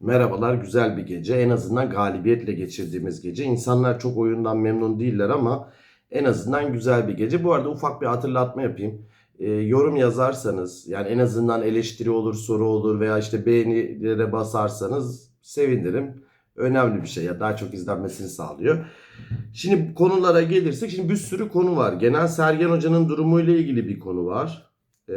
Merhabalar, güzel bir gece. En azından galibiyetle geçirdiğimiz gece. İnsanlar çok oyundan memnun değiller ama en azından güzel bir gece. Bu arada ufak bir hatırlatma yapayım. Ee, yorum yazarsanız, yani en azından eleştiri olur, soru olur veya işte beğenilere basarsanız sevinirim. Önemli bir şey ya daha çok izlenmesini sağlıyor. Şimdi konulara gelirsek, şimdi bir sürü konu var. Genel Sergen Hoca'nın durumuyla ilgili bir konu var. Ee,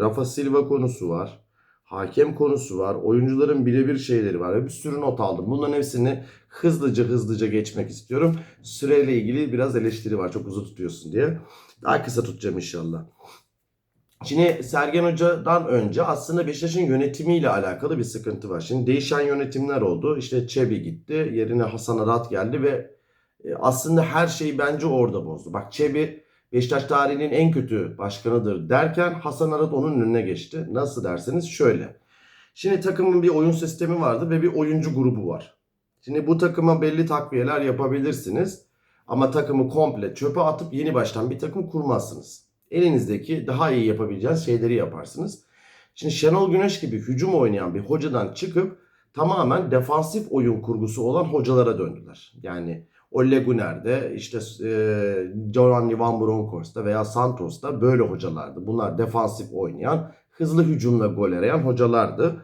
Rafa Silva konusu var. Hakem konusu var. Oyuncuların birebir şeyleri var. Bir sürü not aldım. Bunların hepsini hızlıca hızlıca geçmek istiyorum. Süreyle ilgili biraz eleştiri var. Çok uzun tutuyorsun diye. Daha kısa tutacağım inşallah. Şimdi Sergen Hoca'dan önce aslında Beşiktaş'ın yönetimiyle alakalı bir sıkıntı var. Şimdi değişen yönetimler oldu. İşte Çebi gitti. Yerine Hasan Arat geldi ve e, aslında her şeyi bence orada bozdu. Bak Çebi Beşiktaş tarihinin en kötü başkanıdır derken Hasan Arat onun önüne geçti. Nasıl derseniz şöyle. Şimdi takımın bir oyun sistemi vardı ve bir oyuncu grubu var. Şimdi bu takıma belli takviyeler yapabilirsiniz. Ama takımı komple çöpe atıp yeni baştan bir takım kurmazsınız. Elinizdeki daha iyi yapabileceğiniz şeyleri yaparsınız. Şimdi Şenol Güneş gibi hücum oynayan bir hocadan çıkıp tamamen defansif oyun kurgusu olan hocalara döndüler. Yani Ole Gunnar'de işte e, Giovanni Van Bronckhorst'ta veya Santos'ta böyle hocalardı. Bunlar defansif oynayan, hızlı hücumla gol arayan hocalardı.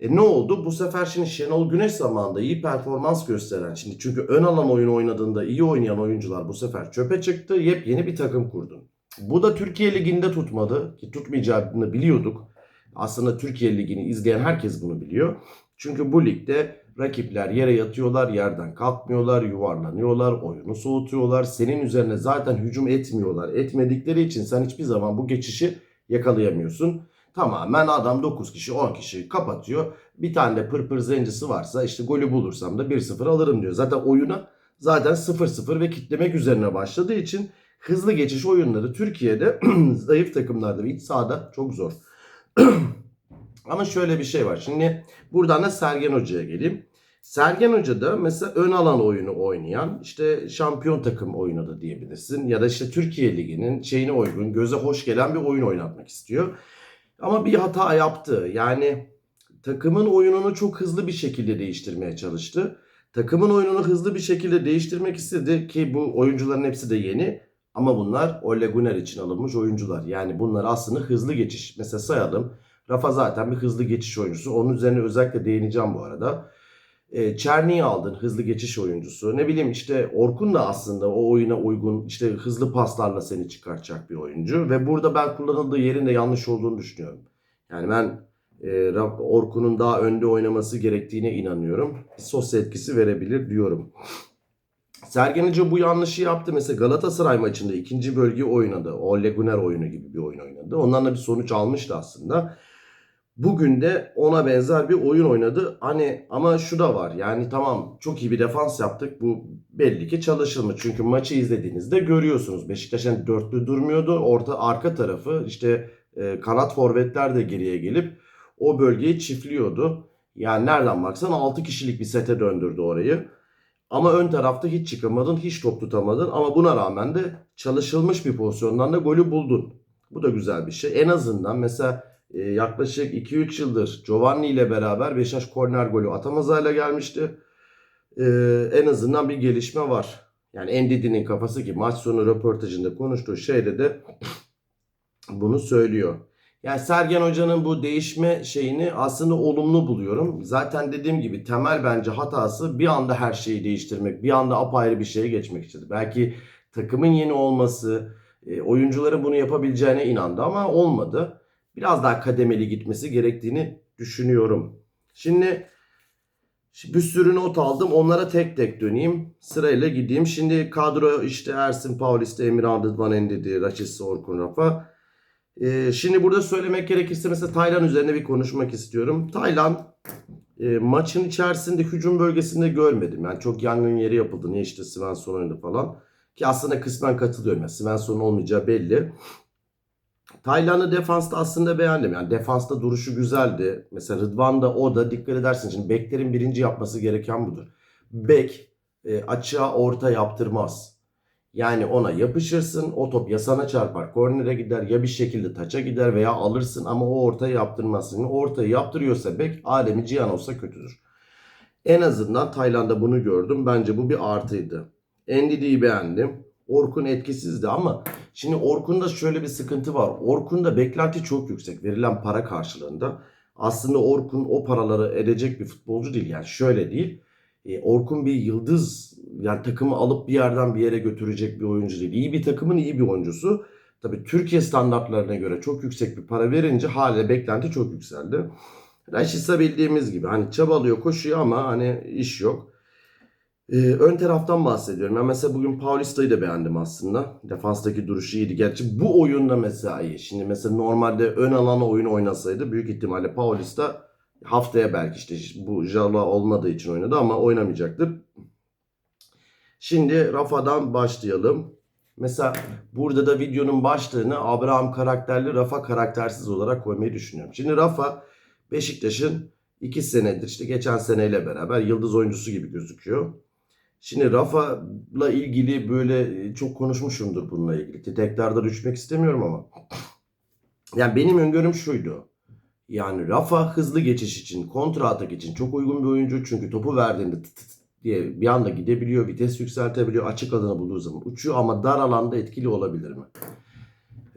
E ne oldu? Bu sefer şimdi Şenol Güneş zamanında iyi performans gösteren, şimdi çünkü ön alan oyun oynadığında iyi oynayan oyuncular bu sefer çöpe çıktı. Yepyeni bir takım kurdun. Bu da Türkiye Ligi'nde tutmadı ki tutmayacağını biliyorduk. Aslında Türkiye Ligi'ni izleyen herkes bunu biliyor. Çünkü bu ligde rakipler yere yatıyorlar, yerden kalkmıyorlar, yuvarlanıyorlar, oyunu soğutuyorlar. Senin üzerine zaten hücum etmiyorlar. Etmedikleri için sen hiçbir zaman bu geçişi yakalayamıyorsun. Tamamen adam 9 kişi 10 kişi kapatıyor. Bir tane de pırpır zencisi varsa işte golü bulursam da 1-0 alırım diyor. Zaten oyuna zaten 0-0 ve kitlemek üzerine başladığı için hızlı geçiş oyunları Türkiye'de zayıf takımlarda ve iç sahada çok zor. Ama şöyle bir şey var. Şimdi buradan da Sergen Hoca'ya geleyim. Sergen Hoca da mesela ön alan oyunu oynayan işte şampiyon takım oynadı diyebilirsin. Ya da işte Türkiye Ligi'nin şeyine uygun, göze hoş gelen bir oyun oynatmak istiyor. Ama bir hata yaptı. Yani takımın oyununu çok hızlı bir şekilde değiştirmeye çalıştı. Takımın oyununu hızlı bir şekilde değiştirmek istedi ki bu oyuncuların hepsi de yeni. Ama bunlar Ole Gunnar için alınmış oyuncular. Yani bunlar aslında hızlı geçiş. Mesela sayalım. Rafa zaten bir hızlı geçiş oyuncusu. Onun üzerine özellikle değineceğim bu arada. E, Çerni'yi aldın hızlı geçiş oyuncusu. Ne bileyim işte Orkun da aslında o oyuna uygun işte hızlı paslarla seni çıkartacak bir oyuncu. Ve burada ben kullanıldığı yerin de yanlış olduğunu düşünüyorum. Yani ben e, Orkun'un daha önde oynaması gerektiğine inanıyorum. Sos etkisi verebilir diyorum. Sergen Hoca bu yanlışı yaptı. Mesela Galatasaray maçında ikinci bölge oynadı. Ole Gunnar oyunu gibi bir oyun oynadı. Ondan da bir sonuç almıştı aslında. Bugün de ona benzer bir oyun oynadı. Hani ama şu da var. Yani tamam çok iyi bir defans yaptık. Bu belli ki çalışılmış. Çünkü maçı izlediğinizde görüyorsunuz. Beşiktaş hani dörtlü durmuyordu. Orta arka tarafı işte e, kanat forvetler de geriye gelip o bölgeyi çiftliyordu. Yani nereden baksan 6 kişilik bir sete döndürdü orayı. Ama ön tarafta hiç çıkamadın, hiç top tutamadın. Ama buna rağmen de çalışılmış bir pozisyondan da golü buldun. Bu da güzel bir şey. En azından mesela yaklaşık 2-3 yıldır Giovanni ile beraber Beşiktaş korner golü atamaz hale gelmişti. E, en azından bir gelişme var. Yani Endidi'nin kafası ki maç sonu röportajında konuştuğu şeyde de bunu söylüyor. Yani Sergen Hoca'nın bu değişme şeyini aslında olumlu buluyorum. Zaten dediğim gibi temel bence hatası bir anda her şeyi değiştirmek, bir anda apayrı bir şeye geçmek istedi. Belki takımın yeni olması, e, oyuncuların bunu yapabileceğine inandı ama olmadı. Biraz daha kademeli gitmesi gerektiğini düşünüyorum. Şimdi bir sürü not aldım. Onlara tek tek döneyim. Sırayla gideyim. Şimdi kadro işte Ersin Paulista, Emir Rıdvan Endidi, Raşit Orkun Rafa. Ee, şimdi burada söylemek gerekirse mesela Taylan üzerine bir konuşmak istiyorum. Taylan e, maçın içerisinde hücum bölgesinde görmedim. Yani çok yangın yeri yapıldı. Niye işte Svensson oynadı falan. Ki aslında kısmen katılıyorum. Yani Svensson olmayacağı belli. Taylan'ı defansta aslında beğendim. Yani defansta duruşu güzeldi. Mesela Rıdvan da o da dikkat edersin. Şimdi beklerin birinci yapması gereken budur. Bek e, açığa orta yaptırmaz. Yani ona yapışırsın, o top ya sana çarpar, kornere gider ya bir şekilde taça gider veya alırsın ama o ortayı yaptırmazsın. Ortayı yaptırıyorsa bek alemi cihan olsa kötüdür. En azından Tayland'da bunu gördüm. Bence bu bir artıydı. Endidi'yi beğendim. Orkun etkisizdi ama şimdi Orkun'da şöyle bir sıkıntı var. Orkun'da beklenti çok yüksek verilen para karşılığında. Aslında Orkun o paraları edecek bir futbolcu değil. Yani şöyle değil. E, Orkun bir yıldız yani takımı alıp bir yerden bir yere götürecek bir oyuncu değil. İyi bir takımın iyi bir oyuncusu. Tabii Türkiye standartlarına göre çok yüksek bir para verince haliyle beklenti çok yükseldi. Raşitsa bildiğimiz gibi hani çabalıyor koşuyor ama hani iş yok. Ee, ön taraftan bahsediyorum. Ben mesela bugün Paulista'yı da beğendim aslında. Defanstaki duruşu iyiydi. Gerçi bu oyunda mesela iyi. Şimdi mesela normalde ön alana oyun oynasaydı büyük ihtimalle Paulista haftaya belki işte bu Jala olmadığı için oynadı ama oynamayacaktır. Şimdi Rafa'dan başlayalım. Mesela burada da videonun başlığını Abraham karakterli Rafa karaktersiz olarak koymayı düşünüyorum. Şimdi Rafa Beşiktaş'ın 2 senedir işte geçen seneyle beraber yıldız oyuncusu gibi gözüküyor. Şimdi Rafa'la ilgili böyle çok konuşmuşumdur bununla ilgili. Tekrarda düşmek istemiyorum ama. Yani benim öngörüm şuydu. Yani Rafa hızlı geçiş için, kontra atak için çok uygun bir oyuncu. Çünkü topu verdiğinde tıt tıt diye bir anda gidebiliyor, vites yükseltebiliyor, açık alanı bulduğu zaman uçuyor ama dar alanda etkili olabilir mi?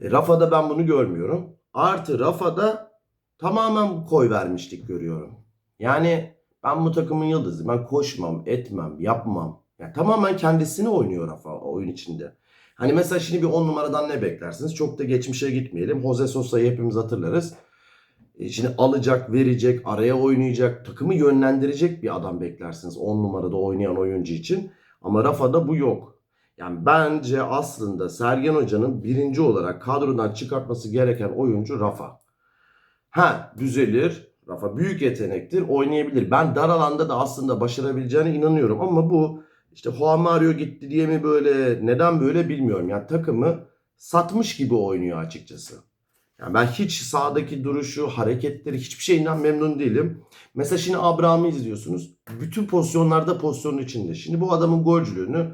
E, Rafa'da ben bunu görmüyorum. Artı Rafa'da tamamen koy vermişlik görüyorum. Yani ben bu takımın yıldızı. Ben koşmam, etmem, yapmam. Yani tamamen kendisini oynuyor Rafa oyun içinde. Hani mesela şimdi bir 10 numaradan ne beklersiniz? Çok da geçmişe gitmeyelim. Jose Sosa'yı hepimiz hatırlarız. E, Şimdi alacak, verecek, araya oynayacak, takımı yönlendirecek bir adam beklersiniz 10 numarada oynayan oyuncu için. Ama Rafa'da bu yok. Yani bence aslında Sergen Hoca'nın birinci olarak kadrodan çıkartması gereken oyuncu Rafa. Ha düzelir. Rafa büyük yetenektir. Oynayabilir. Ben dar alanda da aslında başarabileceğine inanıyorum. Ama bu işte Juan Mario gitti diye mi böyle neden böyle bilmiyorum. Yani takımı satmış gibi oynuyor açıkçası. Yani ben hiç sahadaki duruşu, hareketleri hiçbir şeyinden memnun değilim. Mesela şimdi Abraham'ı izliyorsunuz. Bütün pozisyonlarda pozisyonun içinde. Şimdi bu adamın golcülüğünü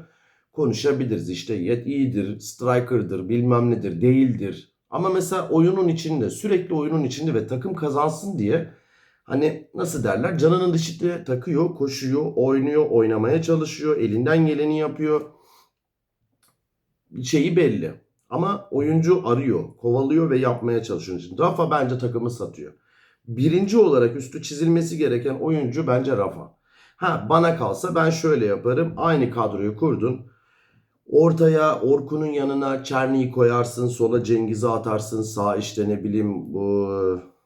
konuşabiliriz. İşte yet iyidir, striker'dır, bilmem nedir, değildir. Ama mesela oyunun içinde, sürekli oyunun içinde ve takım kazansın diye hani nasıl derler canının dışında takıyor, koşuyor, oynuyor, oynamaya çalışıyor, elinden geleni yapıyor. Şeyi belli. Ama oyuncu arıyor, kovalıyor ve yapmaya çalışıyor. Şimdi Rafa bence takımı satıyor. Birinci olarak üstü çizilmesi gereken oyuncu bence Rafa. Ha bana kalsa ben şöyle yaparım. Aynı kadroyu kurdun. Ortaya Orkun'un yanına Çerni'yi koyarsın. Sola Cengiz'i atarsın. Sağ işte ne bileyim bu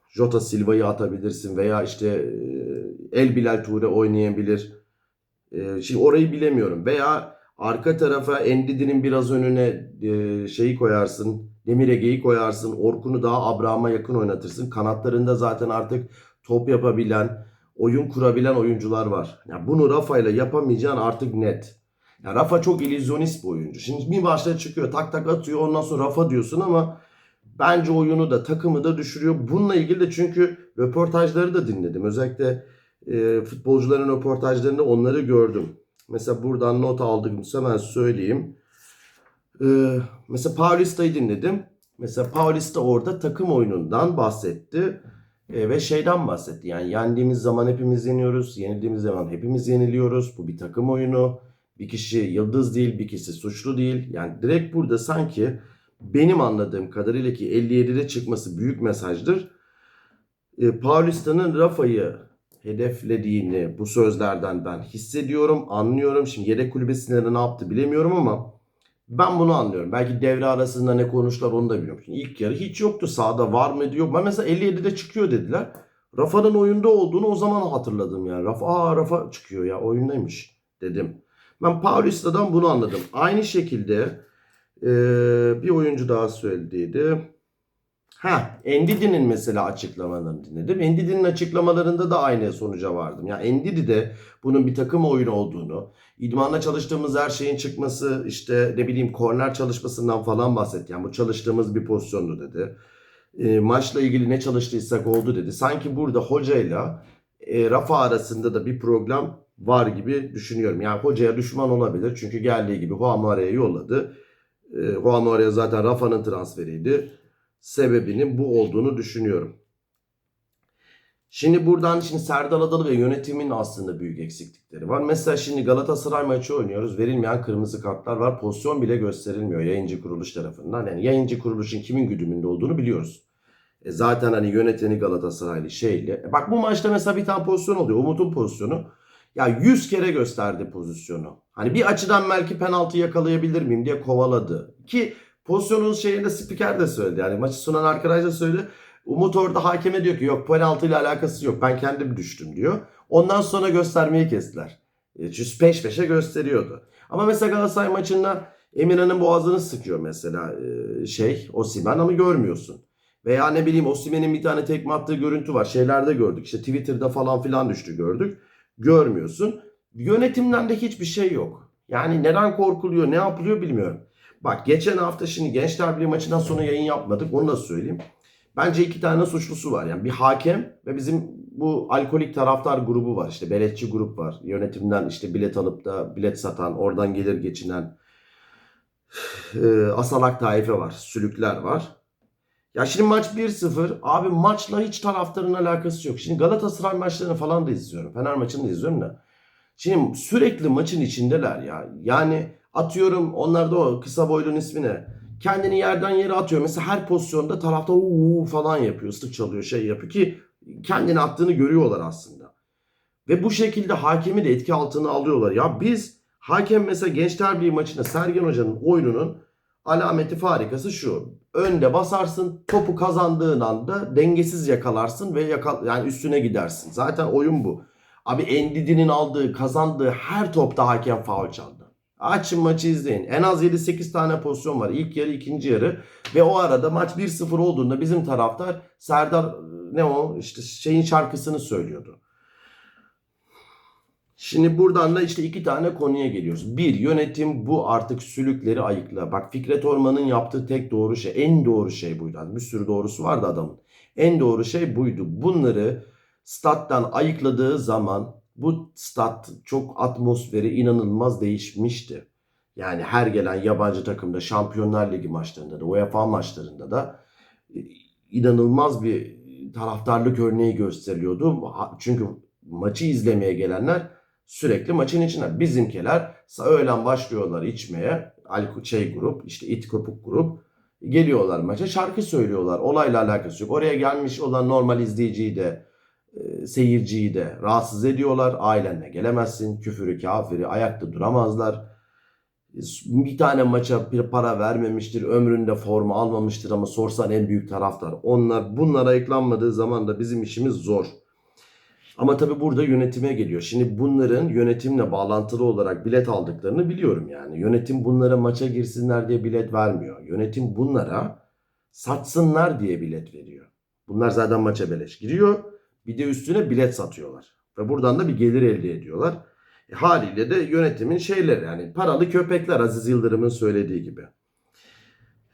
Jota Silva'yı atabilirsin. Veya işte e, El Bilal Ture oynayabilir. E, Şimdi orayı bilemiyorum. Veya arka tarafa Endidi'nin biraz önüne e, şeyi koyarsın. Demir Ege'yi koyarsın. Orkun'u daha Abraham'a yakın oynatırsın. Kanatlarında zaten artık top yapabilen, oyun kurabilen oyuncular var. Yani bunu Rafa ile yapamayacağın artık net. Ya Rafa çok illüzyonist bir oyuncu. Şimdi bir başta çıkıyor tak tak atıyor ondan sonra Rafa diyorsun ama bence oyunu da takımı da düşürüyor. Bununla ilgili de çünkü röportajları da dinledim. Özellikle e, futbolcuların röportajlarında onları gördüm. Mesela buradan not aldım hemen söyleyeyim. Ee, mesela Paulista'yı dinledim. Mesela Paulista orada takım oyunundan bahsetti. Ee, ve şeyden bahsetti. Yani yendiğimiz zaman hepimiz yeniyoruz. Yenildiğimiz zaman hepimiz yeniliyoruz. Bu bir takım oyunu. Bir kişi yıldız değil, bir kişi suçlu değil. Yani direkt burada sanki benim anladığım kadarıyla ki 57'de çıkması büyük mesajdır. Ee, Paulista'nın Rafa'yı hedeflediğini bu sözlerden ben hissediyorum, anlıyorum. Şimdi yedek kulübesinde ne yaptı bilemiyorum ama ben bunu anlıyorum. Belki devre arasında ne konuştular onu da bilmiyorum. Şimdi ilk yarı hiç yoktu sahada var mı diyor. Ben mesela 57'de çıkıyor dediler. Rafa'nın oyunda olduğunu o zaman hatırladım yani. Rafa, aa Rafa çıkıyor ya oyundaymış dedim. Ben Paulista'dan bunu anladım. Aynı şekilde eee, bir oyuncu daha söylediydi. Ha, Endidi'nin mesela açıklamalarını dinledim. Endidi'nin açıklamalarında da aynı sonuca vardım. Ya Endidi'de bunun bir takım oyunu olduğunu, idmanla çalıştığımız her şeyin çıkması, işte ne bileyim korner çalışmasından falan bahsetti. Yani bu çalıştığımız bir pozisyondu dedi. E, maçla ilgili ne çalıştıysak oldu dedi. Sanki burada hocayla e, Rafa arasında da bir problem var gibi düşünüyorum. Yani hocaya düşman olabilir. Çünkü geldiği gibi Juan Maria'yı yolladı. E, Juan Maria zaten Rafa'nın transferiydi. Sebebinin bu olduğunu düşünüyorum. Şimdi buradan şimdi Serdar Adalı ve yönetimin aslında büyük eksiklikleri var. Mesela şimdi Galatasaray maçı oynuyoruz. Verilmeyen kırmızı kartlar var. Pozisyon bile gösterilmiyor yayıncı kuruluş tarafından. Yani yayıncı kuruluşun kimin güdümünde olduğunu biliyoruz. E zaten hani yöneteni Galatasaraylı şeyle. E bak bu maçta mesela bir tane pozisyon oluyor. Umut'un pozisyonu. Ya 100 kere gösterdi pozisyonu. Hani bir açıdan belki penaltı yakalayabilir miyim diye kovaladı. Ki pozisyonun şeyinde spiker de söyledi. Yani maçı sunan arkadaş da söyledi. Umut orada hakeme diyor ki yok penaltıyla alakası yok. Ben kendim düştüm diyor. Ondan sonra göstermeyi kestiler. E, Çünkü peş peşe gösteriyordu. Ama mesela Galatasaray maçında Emirhan'ın boğazını sıkıyor mesela e, şey Osimhen ama görmüyorsun. Veya ne bileyim Osimhen'in bir tane tekme attığı görüntü var. Şeylerde gördük. İşte Twitter'da falan filan düştü gördük. Görmüyorsun. Yönetimden de hiçbir şey yok. Yani neden korkuluyor, ne yapılıyor bilmiyorum. Bak geçen hafta şimdi Gençler Birliği maçından sonra yayın yapmadık. Onu da söyleyeyim. Bence iki tane suçlusu var. Yani bir hakem ve bizim bu alkolik taraftar grubu var. İşte beletçi grup var. Yönetimden işte bilet alıp da bilet satan, oradan gelir geçinen e, asalak taife var. Sülükler var. Ya şimdi maç 1-0. Abi maçla hiç taraftarın alakası yok. Şimdi Galatasaray maçlarını falan da izliyorum. Fener maçını da izliyorum da. Şimdi sürekli maçın içindeler ya. Yani atıyorum onlar da o kısa boylun ismi ne? Kendini yerden yere atıyor. Mesela her pozisyonda tarafta uuu falan yapıyor. ıslık çalıyor şey yapıyor ki kendini attığını görüyorlar aslında. Ve bu şekilde hakemi de etki altına alıyorlar. Ya biz hakem mesela Gençler Birliği maçında Sergen Hoca'nın oyununun alameti farikası şu. Önde basarsın, topu kazandığın anda dengesiz yakalarsın ve yakal yani üstüne gidersin. Zaten oyun bu. Abi Endidi'nin aldığı, kazandığı her topta hakem faul çaldı. Açın maçı izleyin. En az 7-8 tane pozisyon var. İlk yarı, ikinci yarı. Ve o arada maç 1-0 olduğunda bizim taraftar Serdar ne o işte şeyin şarkısını söylüyordu. Şimdi buradan da işte iki tane konuya geliyoruz. Bir, yönetim bu artık sülükleri ayıkla. Bak Fikret Orman'ın yaptığı tek doğru şey, en doğru şey buydu. Yani bir sürü doğrusu vardı adamın. En doğru şey buydu. Bunları stat'tan ayıkladığı zaman bu stat çok atmosferi inanılmaz değişmişti. Yani her gelen yabancı takımda Şampiyonlar Ligi maçlarında da UEFA maçlarında da e, inanılmaz bir taraftarlık örneği gösteriliyordu. Çünkü maçı izlemeye gelenler sürekli maçın içinde. Bizimkiler öğlen başlıyorlar içmeye. Şey grup, işte it kopuk grup. Geliyorlar maça şarkı söylüyorlar. Olayla alakası yok. Oraya gelmiş olan normal izleyiciyi de e, seyirciyi de rahatsız ediyorlar. Ailenle gelemezsin. Küfürü, kafiri, ayakta duramazlar. Bir tane maça bir para vermemiştir. Ömründe forma almamıştır ama sorsan en büyük taraftar. Onlar bunlar ayıklanmadığı zaman da bizim işimiz zor. Ama tabii burada yönetime geliyor. Şimdi bunların yönetimle bağlantılı olarak bilet aldıklarını biliyorum yani. Yönetim bunlara maça girsinler diye bilet vermiyor. Yönetim bunlara satsınlar diye bilet veriyor. Bunlar zaten maça beleş giriyor. Bir de üstüne bilet satıyorlar. Ve buradan da bir gelir elde ediyorlar. E, haliyle de yönetimin şeyleri yani paralı köpekler Aziz Yıldırım'ın söylediği gibi.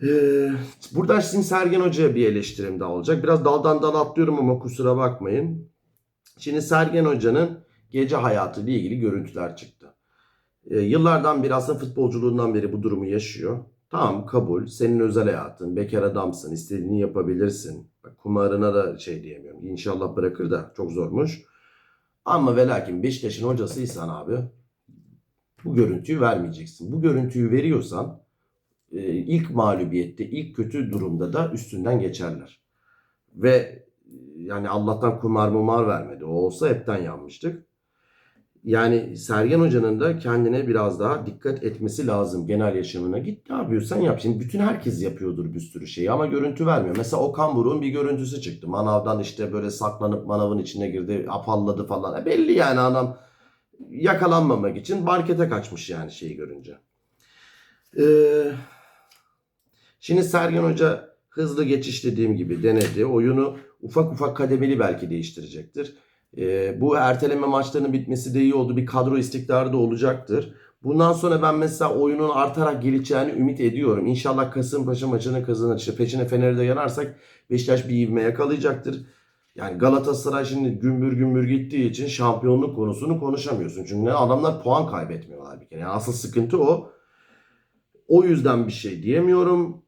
Ee, buradan şimdi Sergen Hoca'ya bir eleştirim daha olacak. Biraz daldan dala atlıyorum ama kusura bakmayın. Şimdi Sergen Hoca'nın gece hayatı ile ilgili görüntüler çıktı. Ee, yıllardan beri aslında futbolculuğundan beri bu durumu yaşıyor. Tamam kabul. Senin özel hayatın. Bekar adamsın. istediğini yapabilirsin. Kumarına da şey diyemiyorum. İnşallah bırakır da çok zormuş. Ama ve lakin Beşiktaş'ın hocasıysan abi bu görüntüyü vermeyeceksin. Bu görüntüyü veriyorsan e, ilk mağlubiyette, ilk kötü durumda da üstünden geçerler. Ve e, yani Allah'tan kumar mumar vermedi. O olsa hepten yanmıştık. Yani Sergen Hoca'nın da kendine biraz daha dikkat etmesi lazım genel yaşamına. Git ne yapıyorsan yap. Şimdi bütün herkes yapıyordur bir sürü şeyi ama görüntü vermiyor. Mesela Okan Buruk'un bir görüntüsü çıktı. Manavdan işte böyle saklanıp manavın içine girdi, apalladı falan. E belli yani adam yakalanmamak için markete kaçmış yani şeyi görünce. Ee, şimdi Sergen Hoca hızlı geçiş dediğim gibi denedi. Oyunu ufak ufak kademeli belki değiştirecektir. Ee, bu erteleme maçlarının bitmesi de iyi oldu. Bir kadro istikrarı da olacaktır. Bundan sonra ben mesela oyunun artarak geleceğini ümit ediyorum. İnşallah Kasımpaşa maçını kazanır. İşte peşine Fener'i de yanarsak Beşiktaş bir ivme yakalayacaktır. Yani Galatasaray şimdi gümbür gümbür gittiği için şampiyonluk konusunu konuşamıyorsun. Çünkü adamlar puan kaybetmiyorlar bir kere. Yani asıl sıkıntı o. O yüzden bir şey diyemiyorum.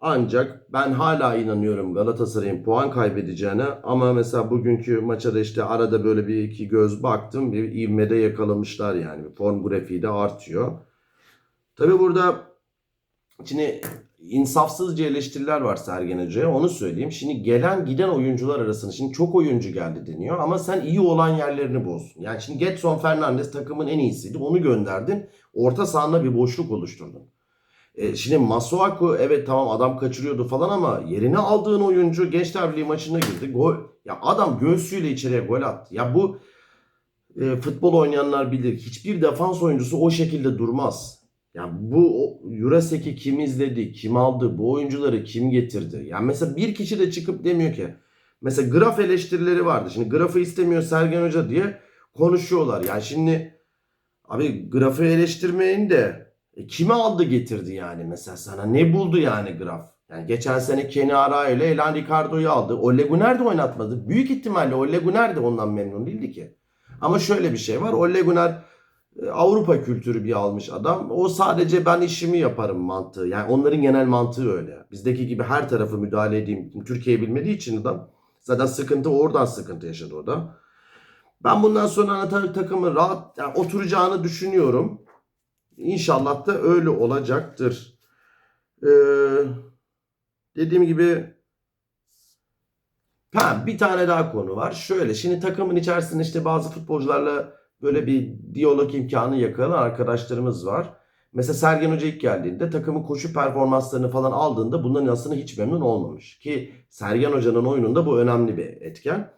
Ancak ben hala inanıyorum Galatasaray'ın puan kaybedeceğine ama mesela bugünkü maça da işte arada böyle bir iki göz baktım. Bir ivmede yakalamışlar yani. Form grafiği de artıyor. Tabi burada şimdi insafsızca eleştiriler var Sergen Hoca'ya onu söyleyeyim. Şimdi gelen giden oyuncular arasında şimdi çok oyuncu geldi deniyor ama sen iyi olan yerlerini bozdun. Yani şimdi Getson Fernandes takımın en iyisiydi onu gönderdin. Orta sahanda bir boşluk oluşturdun. E, şimdi Masuaku evet tamam adam kaçırıyordu falan ama yerine aldığın oyuncu Gençler Birliği maçına girdi. Gol ya adam göğsüyle içeriye gol attı. Ya bu e, futbol oynayanlar bilir. Hiçbir defans oyuncusu o şekilde durmaz. Yani bu Jurasek'i kim izledi, kim aldı, bu oyuncuları kim getirdi? Yani mesela bir kişi de çıkıp demiyor ki. Mesela graf eleştirileri vardı. Şimdi grafı istemiyor Sergen Hoca diye konuşuyorlar. Yani şimdi abi grafı eleştirmeyin de e, kimi aldı getirdi yani mesela sana ne buldu yani graf? Yani geçen sene Kenny Ara ile Elan Ricardo'yu aldı. Ole Gunnar da oynatmadı. Büyük ihtimalle Ole Gunnar da ondan memnun değildi ki. Ama şöyle bir şey var. Ole Gunnar Avrupa kültürü bir almış adam. O sadece ben işimi yaparım mantığı. Yani onların genel mantığı öyle. Bizdeki gibi her tarafı müdahale edeyim. Türkiye bilmediği için adam zaten sıkıntı oradan sıkıntı yaşadı o da. Ben bundan sonra ana ta- takımın rahat yani oturacağını düşünüyorum. İnşallah da öyle olacaktır. Ee, dediğim gibi ha, bir tane daha konu var. Şöyle şimdi takımın içerisinde işte bazı futbolcularla böyle bir diyalog imkanı yakalayan arkadaşlarımız var. Mesela Sergen Hoca ilk geldiğinde takımın koşu performanslarını falan aldığında bunların aslında hiç memnun olmamış. Ki Sergen Hoca'nın oyununda bu önemli bir etken.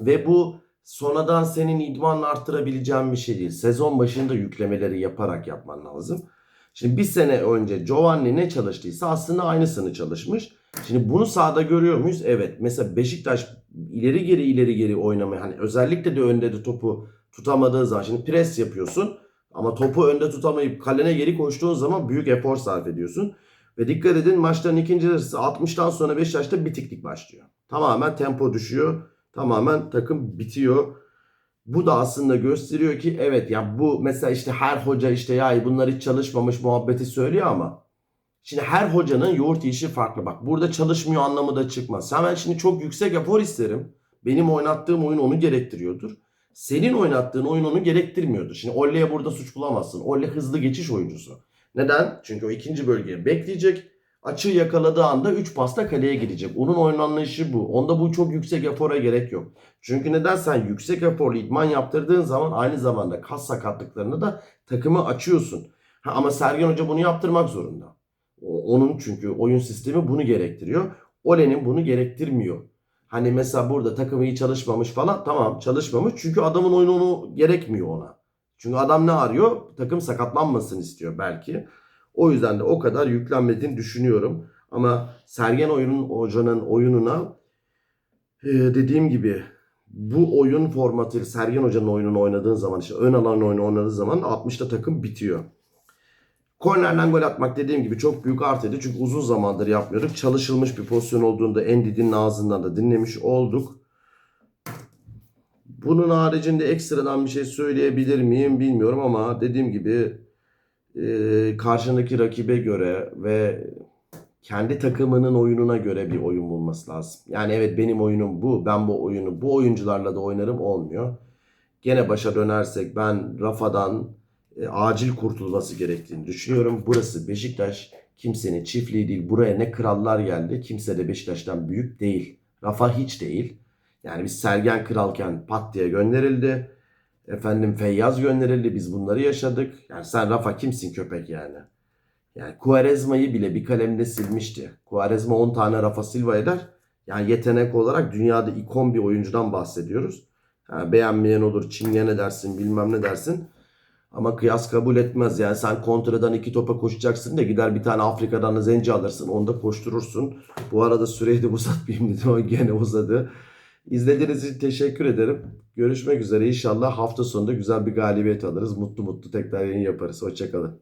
Ve bu sonradan senin idmanla arttırabileceğin bir şey değil. Sezon başında yüklemeleri yaparak yapman lazım. Şimdi bir sene önce Giovanni ne çalıştıysa aslında aynısını çalışmış. Şimdi bunu sahada görüyor muyuz? Evet. Mesela Beşiktaş ileri geri ileri geri oynamayı hani özellikle de önde de topu tutamadığı zaman şimdi pres yapıyorsun ama topu önde tutamayıp kalene geri koştuğun zaman büyük efor sarf ediyorsun. Ve dikkat edin maçların ikinci yarısı 60'tan sonra Beşiktaş'ta bitiklik başlıyor. Tamamen tempo düşüyor. Tamamen takım bitiyor. Bu da aslında gösteriyor ki evet ya bu mesela işte her hoca işte ya bunlar hiç çalışmamış muhabbeti söylüyor ama şimdi her hocanın yoğurt işi farklı. Bak burada çalışmıyor anlamı da çıkmaz. Hemen şimdi çok yüksek efor isterim. Benim oynattığım oyun onu gerektiriyordur. Senin oynattığın oyun onu gerektirmiyordur. Şimdi Olle'ye burada suç bulamazsın. Olle hızlı geçiş oyuncusu. Neden? Çünkü o ikinci bölgeye bekleyecek. Açığı yakaladığı anda 3 pasta kaleye gidecek. Onun oyun anlayışı bu. Onda bu çok yüksek efora gerek yok. Çünkü neden sen yüksek eforlu idman yaptırdığın zaman aynı zamanda kas sakatlıklarını da takımı açıyorsun. Ha, ama Sergen Hoca bunu yaptırmak zorunda. Onun çünkü oyun sistemi bunu gerektiriyor. Ole'nin bunu gerektirmiyor. Hani mesela burada takım iyi çalışmamış falan. Tamam çalışmamış. Çünkü adamın oyunu gerekmiyor ona. Çünkü adam ne arıyor? Takım sakatlanmasın istiyor belki. O yüzden de o kadar yüklenmediğini düşünüyorum. Ama Sergen oyunun hocanın oyununa e, dediğim gibi bu oyun formatı Sergen Hoca'nın oyununu oynadığın zaman işte ön alan oyunu oynadığı zaman 60'ta takım bitiyor. Kornerden gol atmak dediğim gibi çok büyük artıydı. Çünkü uzun zamandır yapmıyorduk. Çalışılmış bir pozisyon olduğunda Endidi'nin ağzından da dinlemiş olduk. Bunun haricinde ekstradan bir şey söyleyebilir miyim bilmiyorum ama dediğim gibi e, karşındaki rakibe göre ve kendi takımının oyununa göre bir oyun bulması lazım. Yani evet benim oyunum bu. Ben bu oyunu bu oyuncularla da oynarım olmuyor. Gene başa dönersek ben Rafa'dan e, acil kurtulması gerektiğini düşünüyorum. Burası Beşiktaş kimsenin çiftliği değil. Buraya ne krallar geldi. Kimse de Beşiktaş'tan büyük değil. Rafa hiç değil. Yani biz Sergen kralken pat diye gönderildi. Efendim Feyyaz gönderildi. Biz bunları yaşadık. Yani sen Rafa kimsin köpek yani? Yani Quaresma'yı bile bir kalemde silmişti. Quaresma 10 tane Rafa Silva eder. Yani yetenek olarak dünyada ikon bir oyuncudan bahsediyoruz. Ha, beğenmeyen olur, çingen edersin, bilmem ne dersin. Ama kıyas kabul etmez. Yani sen kontradan iki topa koşacaksın da gider bir tane Afrika'dan da zenci alırsın. Onu da koşturursun. Bu arada süreyi de uzatmayayım dedim ama gene uzadı. İzlediğiniz için teşekkür ederim. Görüşmek üzere. İnşallah hafta sonunda güzel bir galibiyet alırız. Mutlu mutlu tekrar yayın yaparız. Hoşçakalın.